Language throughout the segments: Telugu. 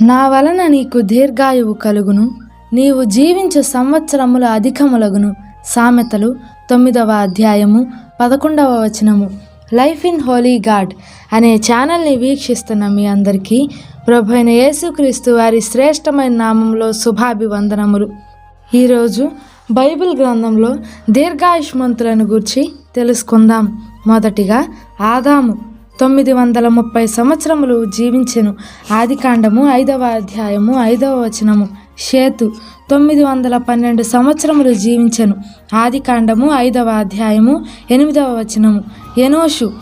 నా వలన నీకు దీర్ఘాయువు కలుగును. నీవు జీవించు సంవత్సరముల అధికములగును. సామెతలు తొమ్మిదవ అధ్యాయము పదకొండవ వచనము. లైఫ్ ఇన్ హోలీ గాడ్ అనే ఛానల్ని వీక్షిస్తున్న మీ అందరికీ ప్రభు అయిన యేసుక్రీస్తు వారి శ్రేష్టమైన నామంలో శుభాభివందనములు. ఈరోజు బైబిల్ గ్రంథంలో దీర్ఘాయుష్మంతులను గురించి తెలుసుకుందాం. మొదటిగా ఆదాము. తొమ్మిది వందల ముప్పై సంవత్సరములు జీవించెను. ఆదికాండము ఐదవ అధ్యాయము ఐదవ వచనము. షేతు తొమ్మిది వందల పన్నెండు సంవత్సరములు జీవించెను. ఆదికాండము ఐదవ అధ్యాయము ఎనిమిదవ వచనము. ఎనోషు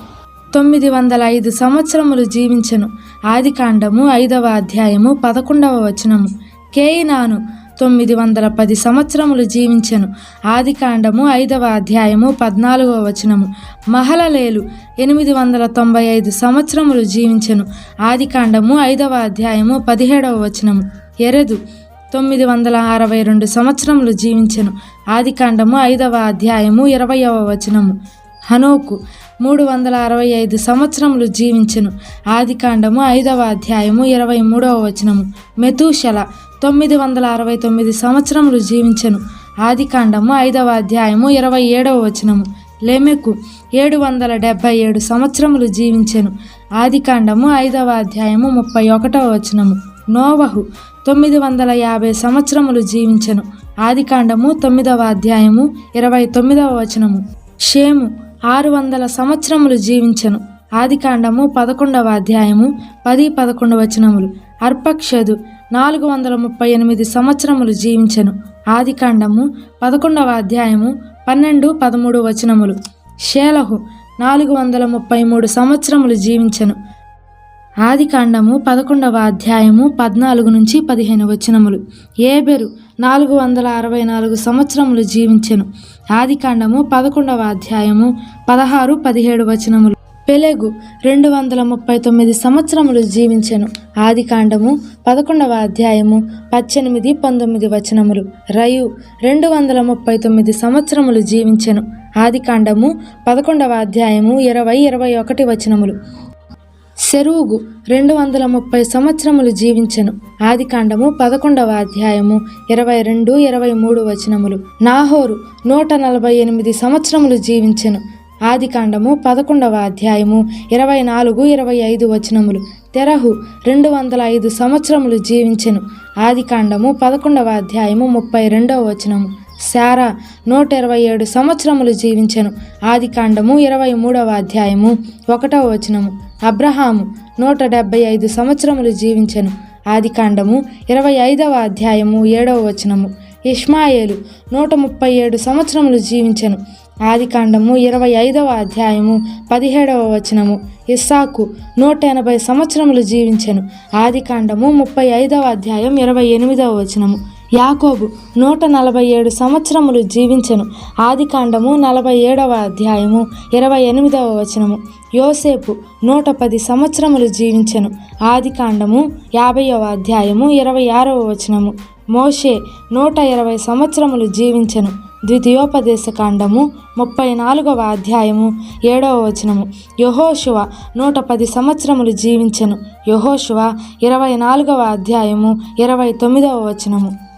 తొమ్మిది వందల ఐదు సంవత్సరములు జీవించెను. ఆదికాండము ఐదవ అధ్యాయము పదకొండవ వచనము. కేయినాను తొమ్మిది వందల పది సంవత్సరములు జీవించెను. ఆదికాండము ఐదవ అధ్యాయము పద్నాలుగవ వచనము. మహలలేలు ఎనిమిది వందల తొంభై ఐదు సంవత్సరములు జీవించెను. ఆదికాండము ఐదవ అధ్యాయము పదిహేడవ వచనము. ఎరదు తొమ్మిది వందల అరవై రెండు సంవత్సరములు జీవించెను. ఆదికాండము ఐదవ అధ్యాయము ఇరవయవ వచనము. హనోకు మూడు వందల అరవై ఐదు సంవత్సరములు జీవించెను. ఆదికాండము ఐదవ అధ్యాయము ఇరవై మూడవ వచనము. మెతూషల తొమ్మిది వందల అరవై తొమ్మిది సంవత్సరములు జీవించెను. ఆదికాండము ఐదవ అధ్యాయము ఇరవై ఏడవ వచనము. లెమెకు ఏడు వందల డెబ్భై ఏడు సంవత్సరములు జీవించెను. ఆదికాండము ఐదవ అధ్యాయము ముప్పై ఒకటవ వచనము. నోవహు తొమ్మిది వందల యాభై సంవత్సరములు జీవించెను. ఆదికాండము తొమ్మిదవ అధ్యాయము ఇరవై తొమ్మిదవ వచనము. షేము ఆరు వందల సంవత్సరములు జీవించెను. ఆదికాండము పదకొండవ అధ్యాయము పది పదకొండు వచనములు. అర్పక్షదు నాలుగు వందల ముప్పై ఎనిమిది సంవత్సరములు జీవించెను. ఆదికాండము పదకొండవ అధ్యాయము పన్నెండు పదమూడు వచనములు. షేలహు నాలుగు వందల ముప్పై మూడు సంవత్సరములు జీవించెను. ఆదికాండము పదకొండవ అధ్యాయము పద్నాలుగు నుంచి పదిహేను వచనములు. ఏబెరు నాలుగు వందల అరవై నాలుగు సంవత్సరములు జీవించెను. ఆదికాండము పదకొండవ అధ్యాయము పదహారు పదిహేడు వచనములు. పెలెగు రెండు వందల ముప్పై తొమ్మిది సంవత్సరములు జీవించెను. ఆదికాండము పదకొండవ అధ్యాయము పద్దెనిమిది పంతొమ్మిది వచనములు. రయు రెండు వందల ముప్పై తొమ్మిది సంవత్సరములు జీవించెను. ఆదికాండము పదకొండవ అధ్యాయము ఇరవై ఇరవై ఒకటి వచనములు. సెరువుగు రెండు వందల ముప్పై సంవత్సరములు జీవించెను. ఆదికాండము పదకొండవ అధ్యాయము ఇరవై రెండు ఇరవై మూడు వచనములు. నాహోరు నూట నలభై ఎనిమిది సంవత్సరములు జీవించెను. ఆదికాండము పదకొండవ అధ్యాయము ఇరవై నాలుగు ఇరవై ఐదు వచనములు. తెరహు రెండు వందల ఐదు సంవత్సరములు జీవించెను. ఆదికాండము పదకొండవ అధ్యాయము ముప్పై రెండవ వచనము. శారా నూట ఇరవై ఏడు సంవత్సరములు జీవించెను. ఆదికాండము ఇరవై మూడవ అధ్యాయము ఒకటవ వచనము. అబ్రహాము నూట డెబ్బై ఐదు సంవత్సరములు జీవించెను. ఆదికాండము ఇరవై ఐదవ అధ్యాయము ఏడవ వచనము. ఇష్మాయేలు నూట ముప్పై ఏడు సంవత్సరములు జీవించెను. ఆదికాండము ఇరవై ఐదవ అధ్యాయము పదిహేడవ వచనము. ఇస్సాకు నూట ఎనభై సంవత్సరములు జీవించెను. ఆదికాండము ముప్పై ఐదవ అధ్యాయం ఇరవై ఎనిమిదవ వచనము. యాకోబు నూట నలభై ఏడు సంవత్సరములు జీవించెను. ఆదికాండము నలభై ఏడవ అధ్యాయము ఇరవై ఎనిమిదవ వచనము. యోసేపు నూట పది సంవత్సరములు జీవించెను. ఆదికాండము యాభైవ అధ్యాయము ఇరవై ఆరవ వచనము. మోషే నూట ఇరవై సంవత్సరములు జీవించెను. ద్వితీయోపదేశ కాండము ముప్పై నాలుగవ అధ్యాయము ఏడవ వచనము. యహోశువ నూట పది సంవత్సరములు జీవించెను. యహోశువ ఇరవై నాలుగవ అధ్యాయము ఇరవై తొమ్మిదవ వచనము.